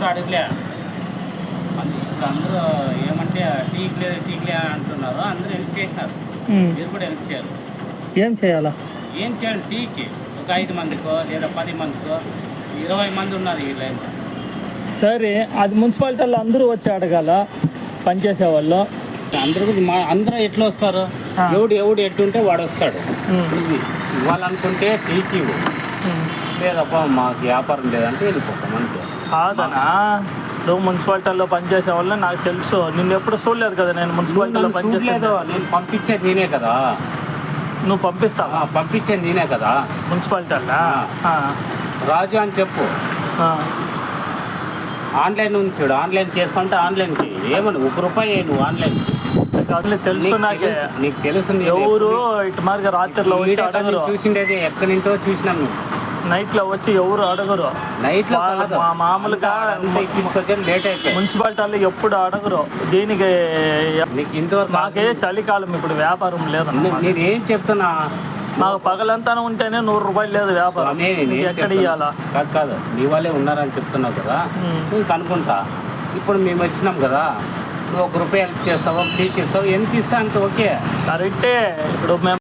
ఎప్పుడు అడగలే. ఇప్పుడు అందరూ ఏమంటే టీక్లే టీక్లే అంటున్నారు. అందరూ హెల్ప్ చేసినారు. మీరు కూడా హెల్ప్ చేయాలి. ఏం చేయాలా? ఏం చేయాలి టీకి? ఒక ఐదు మందికో లేదా పది మందికో? ఇరవై మంది ఉన్నారు ఈ లైన్ సరే అది మున్సిపాలిటీలో అందరూ వచ్చి అడగాల? పనిచేసే వాళ్ళు? అందరూ కూడా మా అందరూ ఎట్లా వస్తారు. ఎవడు ఎవడు ఎట్టుంటే వాడు వస్తాడు. ఇది ఇవ్వాలనుకుంటే టీకి ఇవ్వు. లేదప్పా మాకు వ్యాపారం లేదంటే వెళ్ళిపోతాం అంతే కాదనా? నువ్వు మున్సిపాలిటీలో పనిచేసే వాళ్ళు నాకు తెలుసు. నిన్ను ఎప్పుడు చూడలేదు కదా నేను మున్సిపాలిటీలో నన్ను పనిచేసే చూడలేదు. నేను పంపించేది నేనే కదా. నువ్వు పంపిస్తావా? పంపించేది నేనే కదా. మున్సిపాలిటీలా? ఆ. రాజు అని చెప్పు. ఆన్లైన్ ఉంది చూడు. ఆన్లైన్ చేస్తుంటే ఆన్లైన్కి ఏమని ఒక రూపాయి నువ్వు ఆన్లైన్ తెలుసు నీకు. నాకే తెలుసు, ఎవరు ఇటు మార్గ రాత్రిలో చూసిండేది ఎక్కడి నుంచో చూసినాను నైట్ లో వచ్చి ఎవరు అడగరు. నైట్లో వాళ్ళు కాదు. మా మామూలుగా లేట్ అయిపోయి మున్సిపాలిటీలో ఎప్పుడు అడగరు. దీనికి నీకు ఇంతవరకు నాకే చలికాలం ఇప్పుడు వ్యాపారం నే- నేను ఏం చెప్తున్నా? మాకు పగలంతా ఉంటేనే నూరు రూపాయలు లేదు వ్యాపారం. ఎక్కడ? ఇవ్వాలా కాదు కాదు. నీ వాళ్ళే ఉన్నారని చెప్తున్నావు కదా. నేను కనుక్కుంటా. ఇప్పుడు మేము వచ్చినాం కదా. నువ్వు ఒక రూపాయి హెల్ప్ చేస్తావు? టీకి ఇస్తావు ఎంత ఇస్తా అంత ఓకే. కరెక్టే. ఇప్పుడు మేము